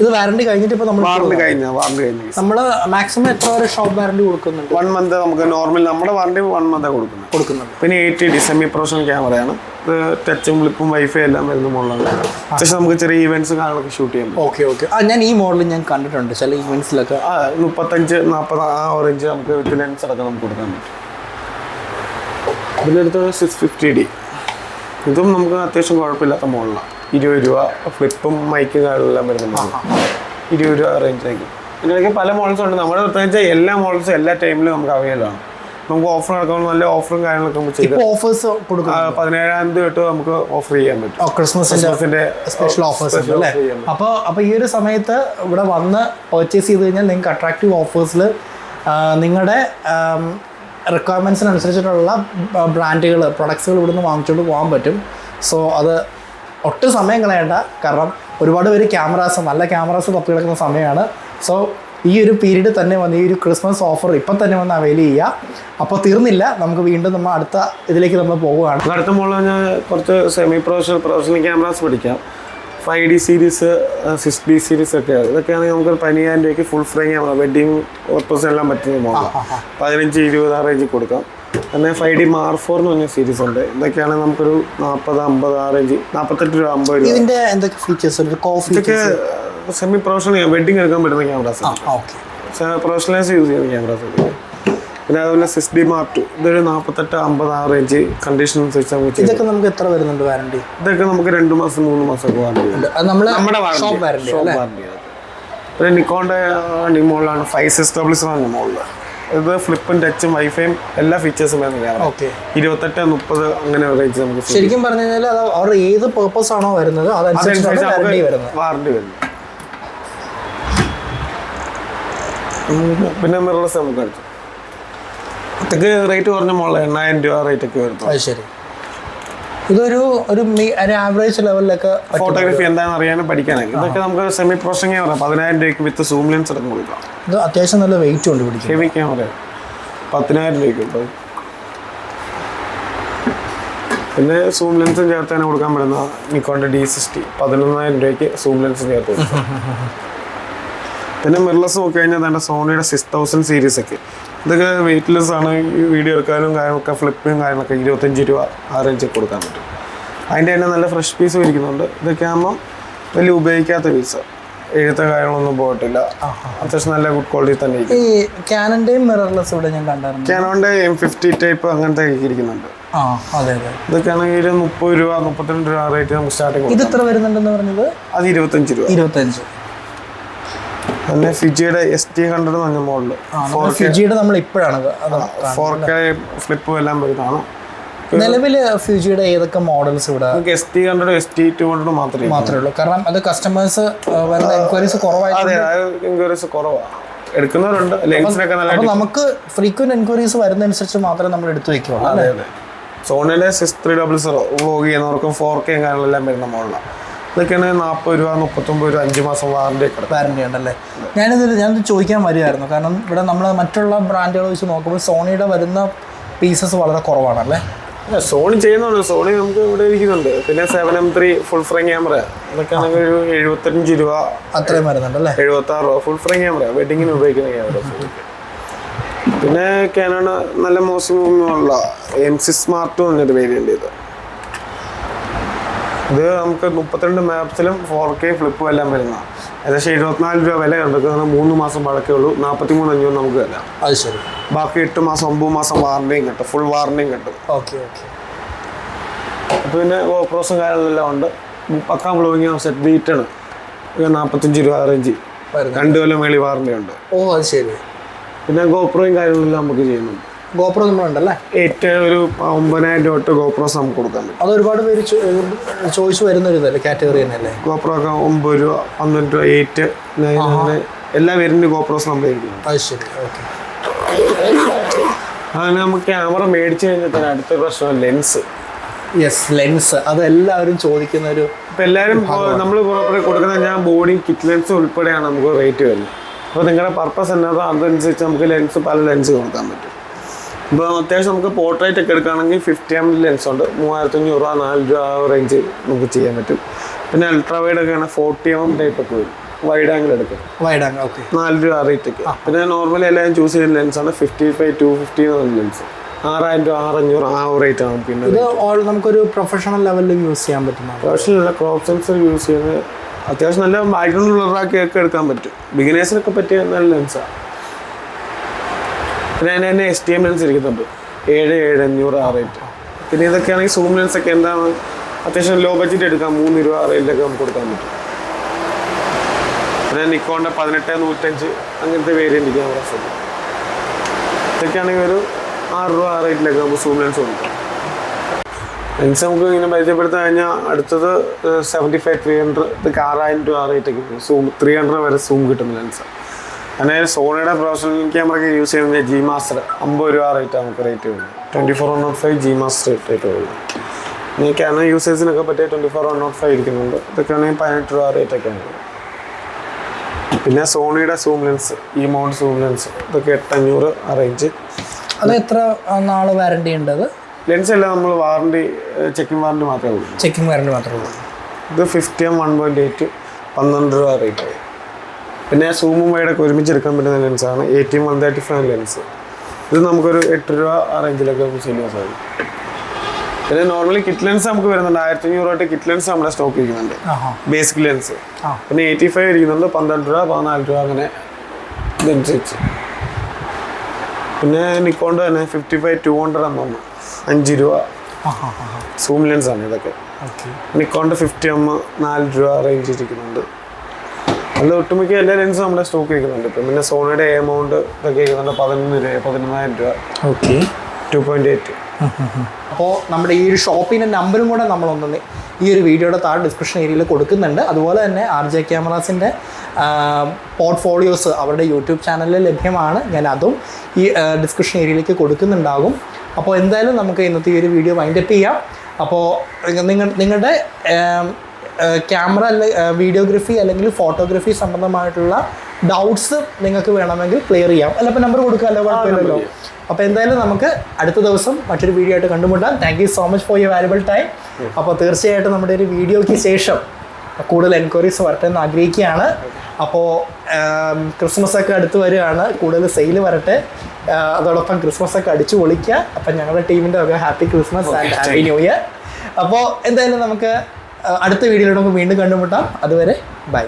ഇത് വാറണ്ടി കഴിഞ്ഞിട്ട് ഇപ്പോൾ നമ്മൾ വാറണ്ടി കഴിഞ്ഞ വാറണ്ടി കഴിഞ്ഞ. നമ്മൾ മാക്സിമം എത്ര വരെ ഷോപ്പ് വാറണ്ടി കൊടുക്കുന്നുണ്ട്? വൺ മന്ത് നമുക്ക് നോർമൽ നമ്മുടെ വാറണ്ടി വൺ മന്ത് കൊടുക്കുന്നത്. കൊടുക്കുന്നുണ്ട് പിന്നെ എയ്റ്റ് ഡി സെമി പ്രൊഫഷണൽ ക്യാമറയാണ് ഇത് ടച്ചും ക്ലിപ്പും വൈഫൈ എല്ലാം വരുന്ന മോഡലാണ് അത്യാവശ്യം നമുക്ക് ചെറിയ ഈവെന്റ്സ് കാര്യങ്ങളൊക്കെ ഷൂട്ട് ചെയ്യാം ഓക്കെ ഓക്കെ ആ ഞാൻ ഈ മോഡൽ ഞാൻ കണ്ടിട്ടുണ്ട്. ചില ഇവന്റ്സിലൊക്കെ ആ മുപ്പത്തഞ്ച് നാൽപ്പത് ആ ഓറഞ്ച് നമുക്ക് വിത്ത് ലെൻസ് അടക്കം നമുക്ക് കൊടുക്കാൻ പറ്റും. ഇതിന്റെ അടുത്ത് സിക്സ് ഫിഫ്റ്റി ഡി ഇതും നമുക്ക് അത്യാവശ്യം കുഴപ്പമില്ലാത്ത മോഡലാണ് ഇരുപത് രൂപ ഫ്ലിപ്പും മൈക്കും കാര്യങ്ങളെല്ലാം വരുന്ന മോഡലാണ് ഇരുപത് രൂപ റേഞ്ചിലേക്ക് ഇതിനിടയ്ക്ക് പല മോഡൽസും ഉണ്ട്. നമ്മുടെ പ്രത്യേകിച്ച് എല്ലാ മോഡൽസും എല്ലാ ടൈമിലും നമുക്ക് അവൈലബിൾ ആണ്. നമുക്ക് ഓഫർ നടക്കുമ്പോൾ നല്ല ഓഫറും കാര്യങ്ങളൊക്കെ നമുക്ക് ചെയ്ത് ഓഫേഴ്സ് കൊടുക്കും പതിനേഴാം തീയതി തൊട്ട് നമുക്ക് ഓഫർ ചെയ്യാൻ പറ്റും. ക്രിസ്മസ് ക്രിസ്മസിന്റെ ക്രിസ്മസിന്റെ സ്പെഷ്യൽ ഓഫേഴ്സ് അല്ലേ അപ്പോൾ അപ്പോൾ ഈ ഒരു സമയത്ത് ഇവിടെ വന്ന് പർച്ചേസ് ചെയ്ത് കഴിഞ്ഞാൽ നിങ്ങൾക്ക് അട്രാക്റ്റീവ് ഓഫേഴ്സിൽ നിങ്ങളുടെ റിക്വയർമെന്റ്സിനനുസരിച്ചിട്ടുള്ള ബ്രാൻഡുകൾ പ്രൊഡക്ട്സുകൾ ഇവിടുന്ന് വാങ്ങിച്ചുകൊണ്ട് പോകാൻ പറ്റും. സോ അത് ഒട്ടും സമയം കളയണ്ട. കാരണം ഒരുപാട് പേര് ക്യാമറാസ് നല്ല ക്യാമറാസ് തപ്പി കിടക്കുന്ന സമയമാണ്. സോ ഈ ഒരു പീരീഡ് തന്നെ വന്ന് ഈ ഒരു ക്രിസ്മസ് ഓഫർ ഇപ്പം തന്നെ വന്ന് അവൈൽ ചെയ്യുക. അപ്പോൾ തീർന്നില്ല. നമുക്ക് വീണ്ടും നമ്മൾ അടുത്ത ഇതിലേക്ക് നമ്മൾ പോവുകയാണ്. അടുത്ത മോളിൽ ഞാൻ കുറച്ച് സെമി പ്രൊഫഷണൽ പ്രൊഫഷണൽ ക്യാമറാസ് പഠിക്കാം five D series six D series ഒക്കെ. ഇതൊക്കെയാണെങ്കിൽ നമുക്ക് പതിനയ്യായിരം രൂപയ്ക്ക് full frame camera wedding purpose എല്ലാം പറ്റുന്ന പതിനഞ്ച് ഇരുപത് ആ റേഞ്ചിൽ കൊടുക്കാം. പിന്നെ ഫൈവ് ഡി മാർ ഫോർ എന്ന് പറഞ്ഞ സീരീസ് ഉണ്ട്. ഇതൊക്കെയാണ് നമുക്കൊരു നാൽപ്പത് അമ്പത് ആ റേഞ്ച് നാൽപ്പത്തെട്ട് രൂപ അമ്പത് രൂപ. ഇതിന്റെ എന്തൊക്കെ ഫീച്ചേഴ്സ് ഉണ്ട്? കോഫി ഇതൊക്കെ സെമി പ്രൊഫഷണൽ വെഡിങ് എടുക്കാൻ പറ്റുന്ന ക്യാമറാസ് ഓക്കെ പ്രൊഫഷണലൈസ് യൂസ് ചെയ്യുന്ന ക്യാമറാസ് പിന്നെ അതുപോലെ സിക്സ് ഡി മാർ ടു ഇതൊരു നാൽപ്പത്തെട്ട് അമ്പത് ആ റേഞ്ച് കണ്ടീഷൻ അനുസരിച്ച് നമുക്ക് ഇതൊക്കെ നമുക്ക് എത്ര വരുന്നുണ്ട് വാറണ്ടി ഇതൊക്കെ നമുക്ക് രണ്ട് മാസം മൂന്ന് മാസം ഒക്കെ വാറണ്ടി നമ്മുടെ പിന്നെ നിക്കോണിന്റെ മോളിലാണ് ഫൈവ് സിക്സ് ഡബിൾ സെവൻ നിമോളിൽ ഇത് ഫ്ലിപ്പും ടച്ചും വൈഫൈയും എല്ലാ ഫീച്ചേഴ്സും വരുന്ന ക്യാമറ ഓക്കെ. ഇരുപത്തെട്ട് മുപ്പത് അങ്ങനെ റേഞ്ച് നമുക്ക് ശരിക്കും പറഞ്ഞു കഴിഞ്ഞാൽ അത് അവർ ഏത് പേർപ്പസ് ആണോ വരുന്നത് അതനുസരിച്ച് വാറണ്ടി വരുന്നത്. വരുന്നു പിന്നെ മിറർലെസ് നമുക്ക് അടിച്ചു. ഇതൊക്കെ റേറ്റ് കുറഞ്ഞ മോളിൽ എണ്ണായിരം രൂപ റേറ്റ് ഒക്കെ വരുന്നു ശരി. ഇതൊരു ഒരു ആവറേജ് ലെവലിലൊക്കെ ഫോട്ടോഗ്രാഫി എന്താണെന്ന് അറിയാനും പഠിക്കാനും. ഇതൊക്കെ നമുക്ക് സെമി പ്രൊഫഷണൽ ക്യാമറ പതിനായിരം രൂപയ്ക്ക് വിത്ത് സൂം ലെൻസ് എടുക്കാൻ കൊടുക്കാം. ഇത് അത്യാവശ്യം നല്ല വെയിറ്റ് ഉണ്ട് പിടിക്കും ഹെവി ക്യാമറ പതിനായിരം രൂപയ്ക്ക് ഉണ്ട് പിന്നെ സൂം ലെൻസും ചേർത്ത് തന്നെ കൊടുക്കാൻ പറ്റുന്ന നിക്കോണിന്റെ ഡി സിക്സ്റ്റി പതിനൊന്നായിരം രൂപയ്ക്ക് സൂം ലെൻസ് ചേർത്ത് കൊടുക്കും. [laughs] പിന്നെ മിർലസ് നോക്കി കഴിഞ്ഞാൽ തന്നെ സോണിയുടെ സിക്സ് തൗസൻഡ് സീരീസ് ഒക്കെ. ഇതൊക്കെ വെയിറ്റ്ലെസ് ആണ്. ഈ വീഡിയോ എടുക്കാനും കാര്യങ്ങളൊക്കെ ഫ്ലിപ്പിങ്ങും കാര്യങ്ങളൊക്കെ ഇരുപത്തഞ്ച് രൂപ ആ റേഞ്ചിൽ കൊടുക്കാൻ പറ്റും. അതിന്റെ തന്നെ നല്ല ഫ്രഷ് പീസ് ഇരിക്കുന്നുണ്ട്. ഇതൊക്കെ ആകുമ്പോൾ വലിയ ഉപയോഗിക്കാത്ത പീസ് എഴുത്ത കാര്യങ്ങളൊന്നും പോയിട്ടില്ല അത്യാവശ്യം നല്ല ഗുഡ് ക്വാളിറ്റി തന്നെ ഈ ക്യാനന്റെയും മിറർലെസ് ഇവിടെ ഞാൻ കണ്ടായിരുന്നു. ക്യാനോന്റെ എം ഫിഫ്റ്റി ടൈപ്പ് അങ്ങനത്തെ ഇരിക്കുന്നുണ്ട്. ആ അതെ അതെ. ഇതൊക്കെ ആണെങ്കിൽ മുപ്പത് രൂപ മുപ്പത്തിരണ്ട് രൂപ റേറ്റ് നമുക്ക് സ്റ്റാർട്ടിങ് ഇത് എത്ര വരുന്നുണ്ടെന്ന് പറഞ്ഞത്? അത് ഇരുപത്തഞ്ച് രൂപ. ഇരുപത്തഞ്ച് പിന്നെ ഫിജിയുടെ എസ് ടി ഹൺഡ്രഡ് എന്ന് പറഞ്ഞ മോഡൽ ഫിജിയുടെ നമ്മൾ ഇപ്പോഴാണ് ഫോർ കെ ഫ്ലിപ്പും എല്ലാം വരുന്നതാണ് നിലവിൽ ഫ്യൂജിയുടെ ഏതൊക്കെ മോഡൽസ് ഇവിടെ? S T hundred S T two hundred മാത്രമേ മാത്രമേ ഉള്ളൂ. കാരണം അത് കസ്റ്റമേഴ്സ് വരുന്ന എൻക്വയറീസ് കുറവായിട്ട് എൻക്വയറീസ് കുറവാണ് എടുക്കുന്നവരുണ്ട്. ലെൻസിനൊക്കെ നല്ല അപ്പൊ നമുക്ക് ഫ്രീക്വന്റ് എൻക്വയറീസ് വരുന്നതനുസരിച്ച് മാത്രമേ നമ്മൾ എടുത്തു വെക്കുള്ളൂ സോണിയുടെ six three double zero vlog ചെയ്യുന്നവർക്കും ഫോർ കെ കാര്യങ്ങളെല്ലാം വരുന്ന മോഡലാണ് ഇതൊക്കെയാണ് നാൽപ്പത് രൂപ മുപ്പത്തൊമ്പത് രൂപ അഞ്ച് മാസം വാറണ്ടി വാറണ്ടി ഉണ്ടല്ലേ? ഞാനിത് ഞാനിത് ചോദിക്കാൻ വരികയായിരുന്നു കാരണം ഇവിടെ നമ്മൾ മറ്റുള്ള ബ്രാൻഡുകൾ വെച്ച് നോക്കുമ്പോൾ സോണിയുടെ വരുന്ന പീസസ് വളരെ കുറവാണല്ലേ? സോണി ചെയ്യുന്നുണ്ട്. സോണി നമുക്ക് ഇവിടെ ഇരിക്കുന്നുണ്ട്. പിന്നെ seven M three full frame camera അതൊക്കെ ആണെങ്കിൽ ഒരു എഴുപത്തഞ്ച് രൂപ അത്രയും വരുന്നുണ്ടല്ലേ? എഴുപത്തി ആറ് രൂപ ഫുൾ ഫ്രെയിം ക്യാമറ വെഡിങ്ങിന് ഉപയോഗിക്കുന്ന ക്യാമറ പിന്നെ കാനോൺ നല്ല മോശമുള്ള എം സി സ്മാർട്ട് എന്നൊരു വേരിയന്റ് ഇത്. ഇത് നമുക്ക് മുപ്പത്തിരണ്ട് മാപ്സിലും ഫോർ കെ ഫ്ലിപ്പും എല്ലാം വരുന്ന. ഏകദേശം എഴുപത്തിനാല് രൂപ വില കണ്ടെത്തുന്നത് മൂന്ന് മാസം പഴക്കേ ഉള്ളൂ. നാൽപ്പത്തി മൂന്ന് അഞ്ഞൂറ് നമുക്ക് വില. അത് ശരി. ബാക്കി എട്ട് മാസം ഒമ്പത് മാസം വാറണ്ടിയും കിട്ടും. ഫുൾ വാറണ്ടിയും കിട്ടും. Okay okay. അപ്പോൾ പിന്നെ ഗോപ്രോസും കാര്യങ്ങളെല്ലാം ഉണ്ട്. പക്കാ ബ്ലോയിങ് സെറ്റ് ബീറ്റാണ് നാൽപ്പത്തഞ്ച് രൂപ റേഞ്ച് രണ്ട് കൊല്ലം മേളി വാറണ്ടി ഉണ്ട്. ഓ അത് ശരി. പിന്നെ ഗോപ്രോയും കാര്യങ്ങളെല്ലാം നമുക്ക് ചെയ്യുന്നുണ്ട്. ഗോപ്രോ നമ്മളുണ്ടല്ലേ? ഏറ്റവും ഒരു ഒമ്പതിനായിരം രൂപ തൊട്ട് ഗോപ്രോസ് നമുക്ക് കൊടുക്കാൻ പറ്റും. അത് ഒരുപാട് പേര് ചോയ്സ് ചോദിച്ചു വരുന്ന ഒരു ഇതല്ലേ കാറ്റഗറി തന്നെയല്ലേ? ഗോപ്രോ ഒക്കെ ഒമ്പത് രൂപ പന്ത്രണ്ട് രൂപ എയ്റ്റ് നയൻ അങ്ങനെ എല്ലാ പേരിന്റെ ഗോപ്രോസ് നമ്മൾ അത് ശരി ഓക്കെ അങ്ങനെ നമുക്ക് ക്യാമറ മേടിച്ച് കഴിഞ്ഞാൽ തന്നെ അടുത്ത പ്രശ്നം ലെൻസ് യെസ് ലെൻസ് അത് എല്ലാവരും ചോദിക്കുന്ന ഒരു ഇപ്പം എല്ലാവരും നമ്മൾ കൊടുക്കുന്ന ഞാൻ ബോഡി കിറ്റ് ലെൻസ് ഉൾപ്പെടെയാണ് നമുക്ക് റേറ്റ് വരുന്നത്. അപ്പോൾ നിങ്ങളുടെ പർപ്പസ് എന്നതോ അതനുസരിച്ച് നമുക്ക് ലെൻസ് പല ലെൻസ് കൊടുക്കാൻ പറ്റും. ഇപ്പോൾ അത്യാവശ്യം നമുക്ക് പോർട്രേറ്റ് ഒക്കെ എടുക്കുകയാണെങ്കിൽ ഫിഫ്റ്റി എം ലെൻസ് ഉണ്ട്. മൂവായിരത്തി അഞ്ഞൂറ് രൂപ നാല് രൂപ റേഞ്ച് നമുക്ക് ചെയ്യാൻ പറ്റും. പിന്നെ അൾട്രാ വൈഡ് ഒക്കെ ആണ് ഫോർട്ടി എം ടൈപ്പ് ഒക്കെ വരും. വൈഡ് ആംഗിൾ എടുക്കും. വൈഡ് ആംഗിൾ ഓക്കെ നാല് രൂപ റേറ്റ് ഒക്കെ. പിന്നെ നോർമലി എല്ലാവരും ചൂസ് ചെയ്യുന്ന ലെൻസ് ആണ് ഫിഫ്റ്റി ഫൈവ് ടു ഫിഫ്റ്റി എന്ന ലെൻസ് ആറായിരം രൂപ ആറഞ്ഞൂറ് ആ റേറ്റ് ആണ് പിന്നെ ഇത് നമുക്കൊരു പ്രൊഫഷണൽ ലെവലിൽ യൂസ് ചെയ്യാൻ പറ്റും പ്രൊഫഷണൽ ക്രോപ്പ് സെൻസർ യൂസ് ചെയ്യുന്നത് അത്യാവശ്യം നല്ല ബാക്ക്ഗ്രൗണ്ട് ഒക്കെ എടുക്കാൻ പറ്റും. ബിഗിനേഴ്സിനൊക്കെ പറ്റിയ നല്ല ലെൻസാണ് പിന്നെ അതിന് തന്നെ എസ് ടി എം ലെൻസ് ഇരിക്കുന്നുണ്ട്. ഏഴ് ഏഴ് അഞ്ഞൂറ് ആ റേറ്റ് പിന്നെ ഇതൊക്കെയാണെങ്കിൽ സൂം ലെൻസ് ഒക്കെ എന്താണ്? അത്യാവശ്യം ലോ ബഡ്ജറ്റ് എടുക്കാം. മൂന്ന് രൂപ റേറ്റിലൊക്കെ നമുക്ക് കൊടുക്കാൻ പറ്റും. പിന്നെ നിക്കോണിന്റെ പതിനെട്ട് നൂറ്റഞ്ച് അങ്ങനത്തെ വേരിയന്റ് ക്യാമറാസ് ഉണ്ട്. ഇതൊക്കെയാണെങ്കിൽ ഒരു ആറ് രൂപ ആ റേറ്റിലൊക്കെ നമുക്ക് സൂം ലെൻസ് കൊടുക്കാം. ലെൻസ് നമുക്ക് ഇങ്ങനെ പരിചയപ്പെടുത്താൻ കഴിഞ്ഞാൽ അടുത്തത് സെവന്റി ഫൈവ് ത്രീ ഹൺഡ്രഡ് ഇതൊക്കെ ആറായിരം രൂപ ആ റേറ്റൊക്കെ സൂം ത്രീ ഹൺഡ്രഡ് വരെ സൂം കിട്ടുന്ന ലെൻസ് അങ്ങനെ സോണിയുടെ പ്രൊഫഷണൽ ക്യാമറയ്ക്ക് യൂസ് ചെയ്യുന്ന ജി മാസ്റ്റർ അമ്പത് രൂപ റേറ്റ് നമുക്ക് റേറ്റ് വരുന്നത്. Twenty four one nought five G master rate വരുന്നത്. ഇനി ക്യാമറ യൂസേഴ്സിനൊക്കെ പറ്റിയ twenty four one nought five ഇരിക്കുന്നുണ്ട്. ഇതൊക്കെ ആണെങ്കിൽ പതിനെട്ട് രൂപ റേറ്റൊക്കെയാണ് പിന്നെ സോണിയുടെ സൂം ലെൻസ് ഈ മൗണ്ട് സൂം ലെൻസ് ഇതൊക്കെ എട്ടഞ്ഞൂറ് ആ റേഞ്ച് അത് എത്ര നാൾ വാറണ്ടി ഉണ്ട് അത്? ലെൻസ് എല്ലാം നമ്മൾ വാറണ്ടി ചെക്കിംഗ് വാറണ്ടി മാത്രമേ ഉള്ളൂ. ചെക്കിംഗ് വാറണ്ടി മാത്രമേ ഉള്ളൂ. ഇത് fifty M one point eight പന്ത്രണ്ട് രൂപ റേറ്റ് ആയി. പിന്നെ സൂമും വൈഡൊക്കെ ഒരുമിച്ച് എടുക്കാൻ പറ്റുന്ന ലെൻസാണ് T one thirty five lens ഇത് നമുക്കൊരു എട്ട് രൂപ ആ റേഞ്ചിലൊക്കെ നമുക്ക് ചെയ്യാൻ സാധിക്കും പിന്നെ നോർമലി കിറ്റ് ലെൻസ് നമുക്ക് വരുന്നുണ്ട്. ആയിരത്തി അഞ്ഞൂറ് തൊട്ട് കിറ്റ് ലെൻസ് നമ്മുടെ സ്റ്റോക്ക് ഇരിക്കുന്നുണ്ട്. ബേസിക് ലെൻസ് പിന്നെ എയ്റ്റി ഫൈവ് ഇരിക്കുന്നുണ്ട്. പന്ത്രണ്ട് രൂപ പതിനാല് രൂപ അങ്ങനെ ഇതനുസരിച്ച്. പിന്നെ നിക്കോണ്ട് തന്നെ fifty five two hundred M M അഞ്ച് രൂപ. സൂം ലെൻസ് ആണ് ഇതൊക്കെ. നിക്കോണ്ട് ഫിഫ്റ്റി എം നാല് രൂപ റേഞ്ച് ഇരിക്കുന്നുണ്ട്. അതിൽ ഒട്ടുമിക്ക എല്ലാ ലെൻസും നമ്മുടെ സ്റ്റോക്ക് കേൾക്കുന്നുണ്ട് ഇപ്പം പിന്നെ സോണിയുടെ എമൗണ്ട് ഇതൊക്കെ കേൾക്കുന്നുണ്ട് പതിനൊന്ന് രൂപ പതിനൊന്നായിരം രൂപ. ഓക്കെ ടു പോയിന്റ് എയ്റ്റ് അപ്പോൾ നമ്മുടെ ഈ ഒരു ഷോപ്പിന്റെ നമ്പറും കൂടെ നമ്മളൊന്ന് ഈ ഒരു വീഡിയോയുടെ താഴെ ഡിസ്ക്രിപ്ഷൻ ഏരിയയിൽ കൊടുക്കുന്നുണ്ട്. അതുപോലെ തന്നെ ആർ ജെ ക്യാമറാസിന്റെ പോർട്ട്ഫോളിയോസ് അവരുടെ യൂട്യൂബ് ചാനലിൽ ലഭ്യമാണ്. ഞാൻ അതും ഈ ഡിസ്ക്രിപ്ഷൻ ഏരിയയിലേക്ക് കൊടുക്കുന്നുണ്ടാകും. അപ്പോൾ എന്തായാലും നമുക്ക് ഇന്നത്തെ ഈ ഒരു വീഡിയോ വൈൻഡപ്പ് ചെയ്യാം. അപ്പോൾ നിങ്ങൾ നിങ്ങളുടെ ക്യാമറ അല്ലെ വീഡിയോഗ്രഫി അല്ലെങ്കിൽ ഫോട്ടോഗ്രഫി സംബന്ധമായിട്ടുള്ള ഡൗട്ട്സ് നിങ്ങൾക്ക് വേണമെങ്കിൽ ക്ലിയർ ചെയ്യാം. അല്ല ഇപ്പം നമ്പർ കൊടുക്കാമല്ലോ കുഴപ്പമില്ലല്ലോ. അപ്പോൾ എന്തായാലും നമുക്ക് അടുത്ത ദിവസം മറ്റൊരു വീഡിയോ ആയിട്ട് കണ്ടുമുട്ടാം. Thank you so much for you valuable time അപ്പോൾ തീർച്ചയായിട്ടും നമ്മുടെ ഒരു വീഡിയോയ്ക്ക് ശേഷം കൂടുതൽ എൻക്വയറീസ് വരട്ടെ എന്ന് ആഗ്രഹിക്കുകയാണ് അപ്പോൾ ക്രിസ്മസ് ഒക്കെ അടുത്ത് വരികയാണ്. കൂടുതൽ സെയിൽ വരട്ടെ. അതോടൊപ്പം ക്രിസ്മസ് ഒക്കെ അടിച്ചു പൊളിക്കുക. അപ്പം ഞങ്ങളുടെ ടീമിന്റെ ഒക്കെ happy Christmas and happy new year അപ്പോൾ എന്തായാലും നമുക്ക് അടുത്ത വീഡിയോയിലൂടെ നമുക്ക് വീണ്ടും കണ്ടുമുട്ടാം. അതുവരെ